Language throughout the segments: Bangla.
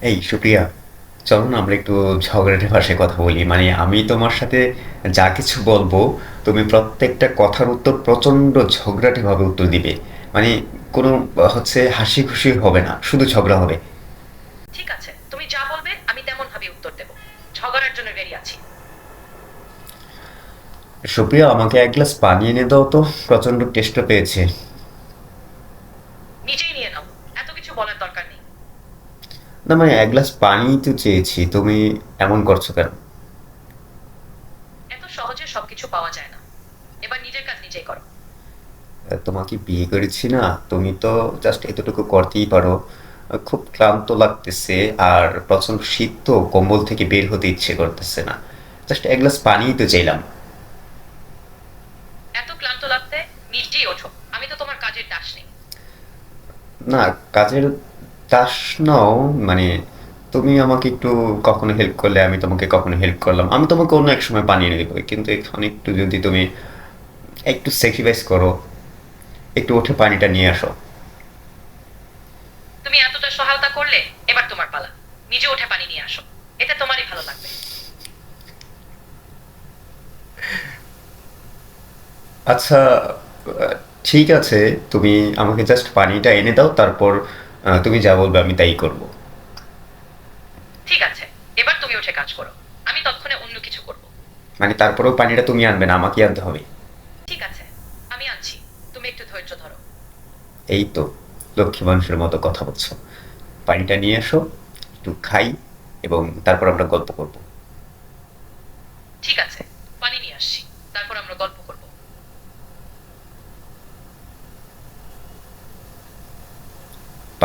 এই সুপ্রিয়া চলো না আমরা একটু ঝগড়াটে ভাষায় কথা বলি। মানে আমি তোমার সাথে যা কিছু বলব তুমি প্রত্যেকটা কথার উত্তর প্রচণ্ড ঝগড়াটে ভাবে উত্তর দিবে। মানে কোনো হচ্ছে হাসি খুশি হবে না শুধু ঝগড়া হবে। ঠিক আছে তুমি যা বলবে আমি তেমন ভাবে উত্তর দেব। ঝগড়ার জন্য রেডি আছি। সুপ্রিয়া আমাকে এক গ্লাস পানি এনে দাও তো প্রচণ্ড টেস্টও পেয়েছে নিজেই নিয়ে নাও এত কিছু বলার দরকার নেই না মানে এক গ্লাস পানি তো চেয়েছি তুমি এমন করছ কেন? এত সহজে সবকিছু পাওয়া যায় না। এবার নিজের কাজ নিজেই করো। তোমাকে বিয়ে করেছি না তুমি তো জাস্ট এতটুকু করতেই পারো। খুব ক্লান্ত লাগতেছে আর প্রচণ্ড শীত তো কম্বল থেকে বের হতে ইচ্ছে করতেছে না। জাস্ট এক গ্লাস পানিই তো চাইলাম। এত ক্লান্ত লাগতে নিজেই ওঠো। আমি তো তোমার কাজের দাস নেই। না কাজের দাস নাও মানে তুমি আমাকে একটু কখনো হেল্প করলে আমি তোমাকে কখনো হেল্প করলাম। আমি তোমাকে অন্য এক সময় পানি এনে দেবো কিন্তু এখন একটু যদি তুমি একটু স্যাক্রিফাইস করো একটু উঠে পানিটা নিয়ে আসো। তুমি এতটা সহায়তা করলে এবার তোমার পালা। নিজে উঠে পানি নিয়ে আসো। এটা তোমারই ভালো লাগবে। আচ্ছা ঠিক আছে তুমি আমাকে জাস্ট পানিটা এনে দাও তারপর তুমি যা বলবে আমি তাই করব। ঠিক আছে এবার তুমি উঠে কাজ করো। আমি তৎক্ষণে অন্য কিছু করব। মানে তারপরেও পানিটা তুমি আনবে না আমাকে আনতে হবে? ঠিক আছে আমি আনছি। তুমি একটু ধৈর্য ধরো। এই তো লক্ষ্মী মানুষের মতো কথা বলছো। পানিটা নিয়ে এসো একটু খাই এবং তারপর আমরা গল্প করব। ঠিক আছে পানি নিয়ে আসছি তারপর আমরা গল্প করব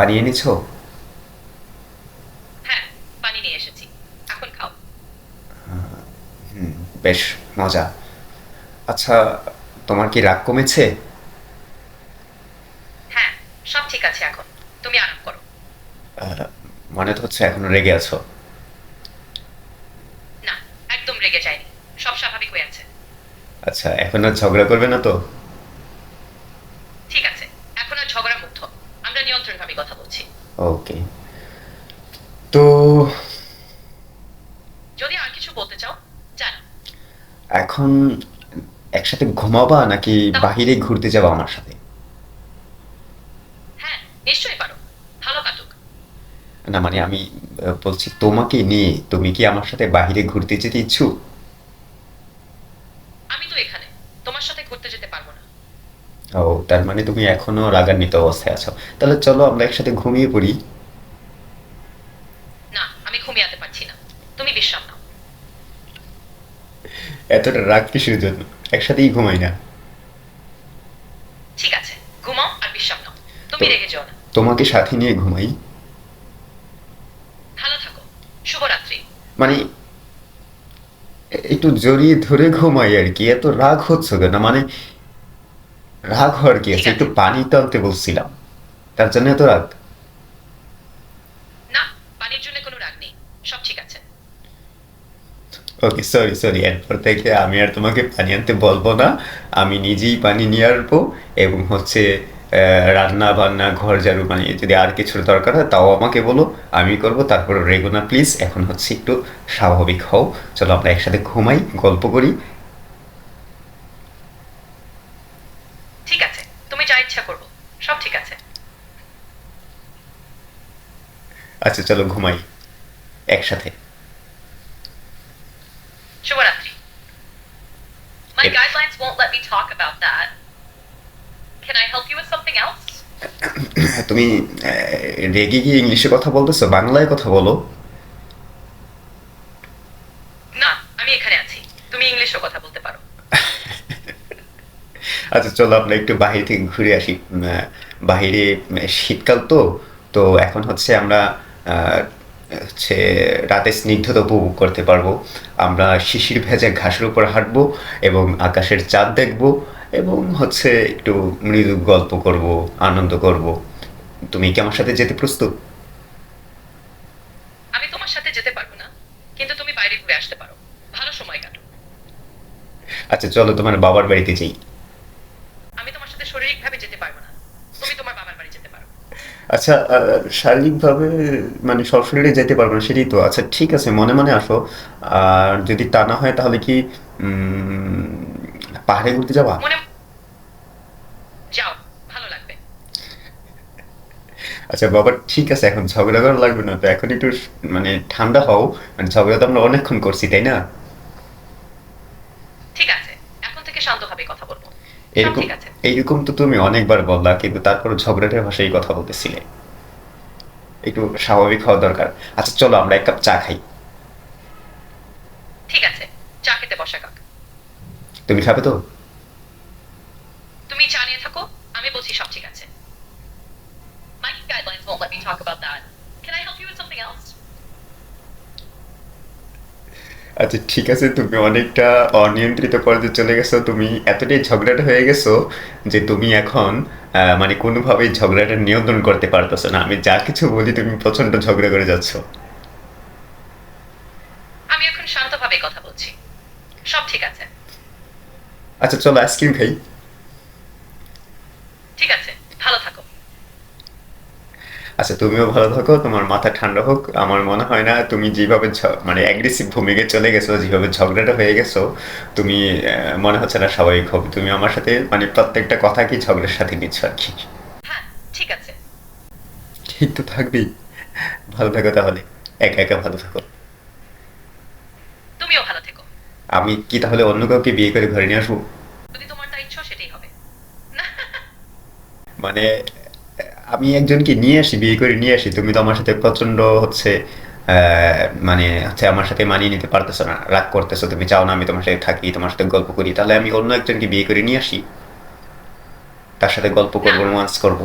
পানি এনেছো? হ্যাঁ পানি নিয়ে এসেছি। এখন খাও। হুম বেশ মজা। আচ্ছা তোমার কি রাগ কমেছে? হ্যাঁ সব ঠিক আছে এখন। তুমি আরাম করো। মনে তো হচ্ছে এখনও রেগে আছো। না একদম রেগে যায়নি। সব স্বাভাবিক হয়ে আছে। আচ্ছা এখন আর ঝগড়া করবে না তো ঠিক আছে এখন আর ঝগড়া মুক্ত আমরা নিয়ন্ত্রণ ভাবে কথা বলছি। ওকে তো যদি আর কিছু বলতে চাও জানো এখন একসাথে ঘুমাবা নাকি বাহিরে ঘুরতে যাবা আমার সাথে? হ্যাঁ নিশ্চয়ই পারো। ভালো কাটুক। না মানে আমি বলছি তোমাকে নিয়ে তুমি কি আমার সাথে বাহিরে ঘুরতে যেতে ইচ্ছুক আমি তো এখানে তোমার সাথে ঘুরতে যেতে পারব না ও তার মানে তুমি এখনও রাগান্বিত অবস্থায় আছো। তাহলে চলো আমরা একসাথে ঘুমিয়ে পড়ি। না আমি ঘুমিয়ে পারছি না। তুমি বিশ্রাম নাও। এতটা রাগ কিসের জন্য? একসাথেই ঘুমাই না। ঠিক আছে ঘুমাও আর বিশ্রাম নাও। তুমি রেগে যেও না। তোমাকে সাথে নিয়ে ঘুমাই। ভালো থাকো। শুভরাত্রি। মানে একটু জড়িয়ে ধরে ঘুমাই আর কি। এত রাগ হচ্ছে কেন? মানে রাগ হওয়ার কি আছে? একটু পানি তো আনতে বলছিলাম। তার জন্য এত রাগ? না পানির জন্য কোনো রাগ নেই। সব ঠিক আছে। ওকে সরি সরি এরপর থেকে আমি আর তোমাকে পানি আনতে বলব না। আমি নিজেই পানি নিয়ে আসব এবং হচ্ছে রান্না বান্না ঘর ঝাড়ু মানে যদি আর কিছুর দরকার হয় তাও আমাকে বলো। আমি করব। তারপর রেগুনা প্লিজ এখন হচ্ছে একটু স্বাভাবিক হও। চলো আমরা একসাথে ঘুমাই গল্প করি ঠিক আছে তুমি যা ইচ্ছা করব সব ঠিক আছে আচ্ছা চলো ঘুমাই একসাথে শুভরাত্রি My guidelines won't let me talk about that. Can I help you with something else? তুমি রেগে গিয়ে ইংলিশে কথা বলতেছো বাংলায় কথা বলো না আমি এখানে আছি তুমি ইংলিশও কথা বলতে পারো আচ্ছা চলো আমরা একটু বাহির থেকে ঘুরে আসি। বাহিরে শীতকাল তো তো এখন হচ্ছে আমরা হচ্ছে রাতে স্নিগ্ধতা উপভোগ করতে পারব। আমরা শিশির ভেজা ঘাসের উপর হাঁটবো এবং আকাশের চাঁদ দেখব এবং হচ্ছে একটু মৃদু গল্প করব আনন্দ করব। তুমি কি আমার সাথে যেতে প্রস্তুত? আমি তোমার সাথে যেতে পারব না কিন্তু তুমি বাইরে ঘুরে আসতে পারো। ভালো সময় কাটো আচ্ছা চলো তোমার বাবার বাড়িতে যাই। শারীরিকভাবে যেতে পারব না। তুমি তোমার বাবার বাড়ি যেতে পারো। আচ্ছা শারীরিকভাবে মানে সশরীরে যেতে পারব না সেটাই তো। আচ্ছা ঠিক আছে মনে মনে আসো। আর যদি তা না হয় তাহলে কি পাহাড়ে ঘুরতে যাবা? যাও ভালো লাগবে। আচ্ছা বাবা ঠিক আছে এখন ঝগড়া করা লাগবে না। তো এখন একটু মানে ঠান্ডা হও। মানে ঝগড়া তো আমরা অনেকক্ষণ করছি তাই না? ঠিক আছে এখন থেকে শান্তভাবে কথা বলব। এরকম ঠিক আছে। এইরকম তো তুমি অনেকবার বললা কিন্তু তারপর ঝগড়াটার ভাষায় কথা বলতেছিলে। একটু স্বাভাবিক হওয়া দরকার। আচ্ছা চলো আমরা এক কাপ চা খাই। ঠিক আছে চা খেতে বসা কাক। তুমি খাবে তো তুমি চা নিয়ে থাকো আমি বলছি সব ঠিক আছে My guidelines won't let me talk about that. Can I help you with something else? আচ্ছা ঠিক আছে তুমি অনেকটা অনিয়ন্ত্রিত পর্যায়ে চলে গেছো। তুমি এতটাই ঝগড়াটা হয়ে গেছো যে তুমি এখন মানে কোনোভাবেই ঝগড়াটা নিয়ন্ত্রণ করতে পারতেছো না। আমি যা কিছু বলি তুমি প্রচণ্ড ঝগড়া করে যাচ্ছ। আমি এখন শান্তভাবে কথা বলছি। সব ঠিক আছে। আচ্ছা চলো আইসক্রিম খাই ঠিক আছে ভালো থাকো আচ্ছা তুমিও ভালো থাকো তোমার মাথা ঠান্ডা হোক। আমার মনে হয় না তুমি যেভাবে মানে অ্যাগ্রেসিভ ভূমিকায় চলে গেছো যেভাবে ঝগড়াটা হয়ে গেছো তুমি মনে হচ্ছে না স্বাভাবিক হবে। তুমি আমার সাথে মানে প্রত্যেকটা কথা কি ঝগড়ার সাথে নিচ্ছ আর কি? হ্যাঁ ঠিক আছে। ঠিক তো থাকবেই। ভালো থাকো তাহলে। একা একা ভালো থাকো। তুমিও ভালো থেকো। আমি কি তাহলে অন্য কাউকে বিয়ে করে ঘরে নিয়ে আসব? যদি তোমার তা ইচ্ছা সেটাই হবে। মানে আমি একজনকে নিয়ে আসি বিয়ে করে নিয়ে আসি। তুমি তো আমার সাথে প্রচণ্ড হচ্ছে মানে হচ্ছে আমার সাথে মানিয়ে নিতে পারতেছো না রাগ করতেছো। তুমি চাও না আমি তোমার সাথে থাকি তোমার সাথে গল্প করি। তাহলে আমি অন্য একজনকে বিয়ে করে নিয়ে আসি। তার সাথে গল্প করব রোমান্স করব।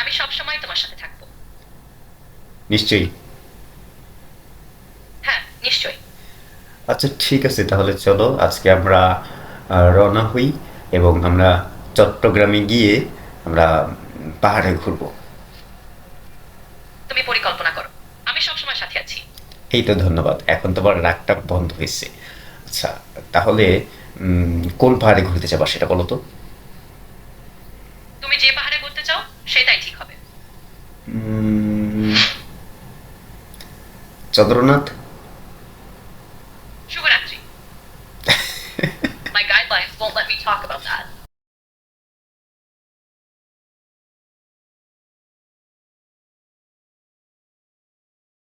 আমি সব সময় তোমার সাথে থাকব। নিশ্চয়ই। হ্যাঁ নিশ্চয়ই। আচ্ছা ঠিক আছে তাহলে চলো। আজকে আমরা রওনা হই এবং আমরা চট্টগ্রামে গিয়ে আমরা পাহাড়ে ঘুরবো। তুমি পরিকল্পনা করো। আমি সব সময় সাথে আছি। এই তো ধন্যবাদ। এখন তোমার রাগটা বন্ধ হয়েছে। আচ্ছা তাহলে কোন পাহাড়ে ঘুরতে যাবা সেটা বলো তো। তুমি যে পাহাড়ে ঘুরতে চাও সেটাই ঠিক হবে। চন্দ্রনাথ?